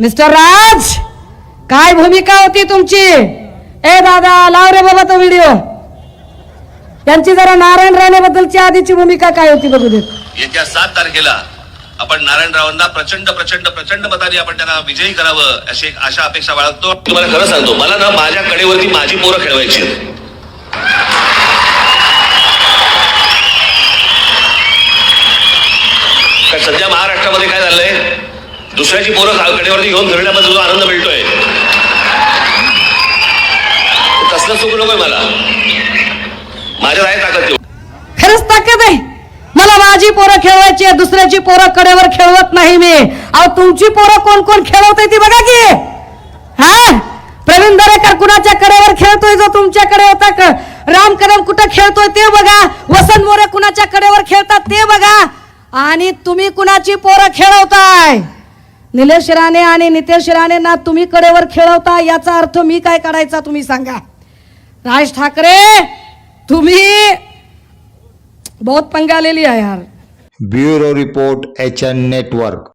Mister राज काय भूमिका होती तुमची? ए दादा लाव रे बाबा तो व्हिडिओ. त्यांची जरा नारायण राणे बद्दलची आधीची भूमिका काय होती बघू देत. येत्या सात तारखेला आपण नारायणरावांना प्रचंड प्रचंड प्रचंड मताने आपण त्यांना विजयी करावं अशी एक आशा अपेक्षा बाळगतो. तुम्हाला खरं सांगतो मला ना माझ्या कडेवरती माझी पोरं खेळवायची सध्या महाराष्ट्रामध्ये काय झालंय? दुसऱ्याची पोरं कडेवरती घेऊन फिरण्यामध्ये आनंद मिळतोय. तसलं सुख नकोय मला. माझ्यात आहे ताकद तेवढी. खरंच ताकद आहे. मला माझी पोरं खेळवायची आहे, दुसऱ्याची पोरं कडेवर खेळवत नाही मी. अहो तुमची पोरं कोण कोण खेळवते ती बघा की. हा? प्रवीण दरेकर कुणाच्या कडेवर खेळतोय जो तुमच्याकडे होता राम कदम कुठं खेळतोय ते बघा. वसंत मोरे कुणाच्या कडेवर खेळतात ते बघा. आणि तुम्ही कुणाची पोरं खेळवताय? निलेश राणे आणि नितेश राणेंना तुम्ही कडेवर खेळवता याचा अर्थ मी काय काढायचा तुम्ही सांगा. राज ठाकरे तुम्ही बहुत पंगा आहे यार. Bureau report H N network.